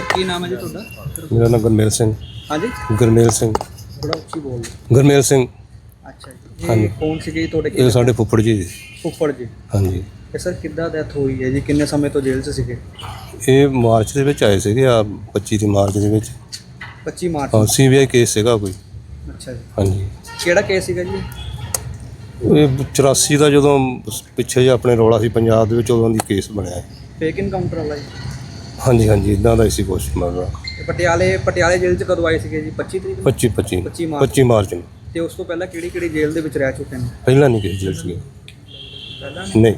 ਕੀ ਨਾਮ ਹੈ ਜੀ ਤੁਹਾਡਾ? ਮੇਰਾ ਨਾਮ ਗੁਰਮੇਲ ਸਿੰਘ। ਹਾਂਜੀ? ਗੁਰਮੇਲ ਸਿੰਘ। ਥੋੜਾ ਉੱਚੀ ਬੋਲ ਗੁਰਮੇਲ ਸਿੰਘ। ਅੱਛਾ ਜੀ। ਇਹ ਕੌਣ ਜੀ ਤੁਹਾਡੇ ਇਹ ਸਾਡੇ ਫੁੱਫੜ ਜੀ ਸੀ। ਫੁੱਫੜ ਜੀ। ਹਾਂਜੀ। ਇਹ ਸਰ ਕਿੱਦਾਂ ਡੈਥ ਹੋਈ ਹੈ ਜੀ? ਕਿੰਨੇ ਸਮੇਂ ਤੋਂ ਜੇਲ੍ਹ 'ਚ ਸੀਗੇ? ਇਹ ਮਾਰਚ ਦੇ ਵਿੱਚ ਆਏ ਸੀਗੇ ਆ 25 ਦੀ ਮਾਰਚ ਦੇ ਵਿੱਚ। 25 ਮਾਰਚ ਹਾਂ ਸੀਬੀਆਈ ਕੇਸ ਸੀਗਾ ਕੋਈ। ਅੱਛਾ ਜੀ। ਹਾਂਜੀ। ਕਿਹੜਾ ਕੇਸ ਸੀਗਾ ਜੀ? ਇਹ 84 ਦਾ ਜਦੋਂ ਪਿੱਛੇ ਜਿਹਾ ਆਪਣੇ ਰੌਲਾ ਸੀ ਪੰਜਾਬ ਦੇ ਵਿੱਚ ਉਦੋਂ ਦੀ ਕੇਸ ਬਣਿਆ ਹੈ। ਫੇਕ ਇਨਕਾਊਂਟਰ ਵਾਲਾ ਜੀ। ਹਾਂਜੀ ਹਾਂਜੀ ਇਦਾਂ ਦਾ ਹੀ ਸੀ ਕੁਛ ਮਤਲਬ। ਪਟਿਆਲੇ ਪਟਿਆਲੇ ਜੇਲ੍ਹ 'ਚ ਕਦੋਂ ਆਏ ਸੀਗੇ ਜੀ? 25 ਤਰੀਕ ਨੂੰ? 25 25 25 ਮਾਰਚ। 25 ਮਾਰਚ ਨੂੰ। ਤੇ ਉਸ ਤੋਂ ਪਹਿਲਾਂ ਕਿਹੜੀ ਕਿਹੜੀ ਜੇਲ੍ਹ ਦੇ ਵਿੱਚ ਰਹਿ ਚੁੱਕੇ ਨੇ? ਪਹਿਲਾਂ ਨਹੀਂ ਕਿਸੇ ਜੇਲ੍ਹ 'ਚ ਗਏ। ਪਹਿਲਾਂ ਨਹੀਂ?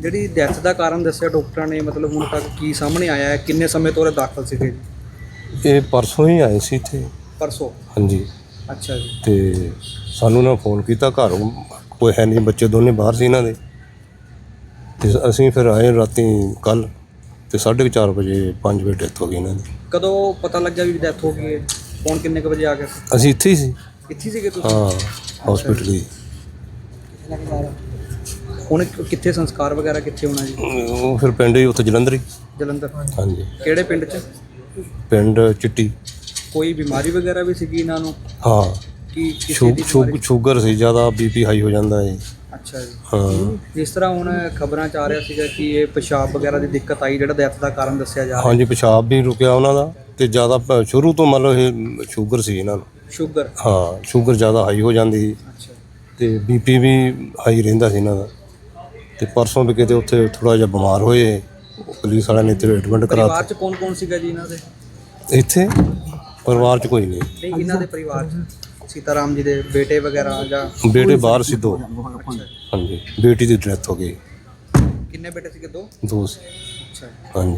ਜਿਹੜੀ ਡੈਥ ਦਾ ਕਾਰਨ ਦੱਸਿਆ ਡਾਕਟਰਾਂ ਨੇ ਮਤਲਬ ਹੁਣ ਤੱਕ ਕੀ ਸਾਹਮਣੇ ਆਇਆ ਹੈ ਕਿੰਨੇ ਸਮੇਂ ਤੋਂ ਉਹ ਦਾਖਲ ਸੀਗੇ ਜੀ? ਇਹ ਪਰਸੋਂ ਹੀ ਆਏ ਸੀ ਇੱਥੇ। ਪਰਸੋਂ? ਹਾਂਜੀ। ਅੱਛਾ ਜੀ। ਤੇ ਸਾਨੂੰ ਨਾ ਫੋਨ ਕੀਤਾ ਘਰ ਕੋਈ ਹੈ ਨਹੀਂ ਬੱਚੇ ਦੋਨੇ ਬਾਹਰ ਸੀ ਇਹਨਾਂ ਦੇ। ਤੇ ਅਸੀਂ ਫਿਰ ਆਏ ਰਾਤੀ ਕੱਲ ਤੇ 4:30 ਵਜੇ 5 ਵਜੇ ਡੈਥ ਹੋ ਗਈ ਇਹਨਾਂ ਦੀ। ਕਦੋਂ ਪਤਾ ਲੱਗਿਆ ਵੀ ਡੈਥ ਹੋ ਗਈ ਹੈ? ਕੌਣ ਕਿੰਨੇ ਕੁ ਵਜੇ ਆ ਗਿਆ? ਅਸੀਂ ਇੱਥੇ ਹੀ ਸੀ। ਇੱਥੇ ਸੀਗੇ ਤੁਸੀਂ? ਹਾਂ ਹਸਪੀਟਲ ਹੀ। ਹੁਣ ਕਿੱਥੇ ਸੰਸਕਾਰ ਵਗੈਰਾ ਕਿੱਥੇ ਹੋਣਾ ਜੀ? ਉਹ ਫਿਰ ਪਿੰਡ ਹੀ ਉੱਥੇ ਜਲੰਧਰ ਹੀ। ਜਲੰਧਰ। ਹਾਂਜੀ। ਕਿਹੜੇ ਪਿੰਡ 'ਚ? ਪਿੰਡ ਚਿੱਟੀ। ਕੋਈ ਬਿਮਾਰੀ ਵਗੈਰਾ ਵੀ ਸੀਗੀ ਇਹਨਾਂ ਨੂੰ? ਹਾਂ। ਕੀ ਕਿਸੇ ਦੀ ਬਿਮਾਰੀ? ਸ਼ੂਗਰ ਸੀ ਜ਼ਿਆਦਾ ਬੀਪੀ ਹਾਈ ਹੋ ਜਾਂਦਾ ਹੈ ਅੱਛਾ ਜੀ। ਹਾਂ। ਜਿਸ ਤਰ੍ਹਾਂ ਹੁਣ ਖਬਰਾਂ ਚ ਆ ਰਿਹਾ ਸੀਗਾ ਕਿ ਇਹ ਪਿਸ਼ਾਬ ਵਗੈਰਾ ਦੀ ਦਿੱਕਤ ਆਈ ਜਿਹੜਾ ਡੈਥ ਦਾ ਕਾਰਨ ਦੱਸਿਆ ਜਾ ਰਿਹਾ। ਹਾਂਜੀ ਪਿਸ਼ਾਬ ਵੀ ਰੁਕਿਆ ਉਹਨਾਂ ਦਾ ਤੇ ਜ਼ਿਆਦਾ ਪ- ਸ਼ੁਰੂ ਤੋਂ ਮੰਨ ਲਓ ਇਹ ਸ਼ੂਗਰ ਸੀ ਇਹਨਾਂ ਨੂੰ। ਸ਼ੂਗਰ? ਹਾਂ ਸ਼ੂਗਰ ਜ਼ਿਆਦਾ ਹਾਈ ਹੋ ਜਾਂਦੀ ਸੀ। ਅੱਛਾ ਤੇ ਬੀਪੀ ਵੀ ਹਾਈ ਰਹਿੰਦਾ ਸੀ ਇਹਨਾਂ ਦਾ। ਤੇ ਪਰਸੋਂ ਵੀ ਕਿਤੇ ਉੱਥੇ ਥੋੜਾ ਜਿਹਾ ਬਿਮਾਰ ਹੋਏ। ਉਹ ਪੁਲਿਸ ਵਾਲਿਆਂ ਨੇ ਇੱਥੇ ਐਡਮਿਟ ਪਰਿਵਾਰ ਕਰਾ ਚ ਕੌਣ ਕੌਣ ਸੀਗਾ ਜੀ ਇਹਨਾਂ ਦੇ? ਇੱਥੇ ਪਰਿਵਾਰ 'ਚ ਕੋਈ ਨਹੀਂ। ਨਹੀਂ ਇਹਨਾਂ ਦੇ ਪਰਿਵਾਰ ਚ। ਸੀਤਾਰਾਮ ਜੀ ਦੇ ਬੇਟੇ ਵਗੈਰਾ ਜਾਂ ਬੇਟੇ ਬਾਹਰ ਸੀ ਦੋ। ਹਾਂਜੀ ਬੇਟੀ ਦੀ ਡੈਥ ਹੋ ਗਈ। ਕਿੰਨੇ ਬੇਟੇ ਸੀਗੇ? ਦੋ? ਦੋ ਸੀ। ਅੱਛਾ। ਹਾਂਜੀ।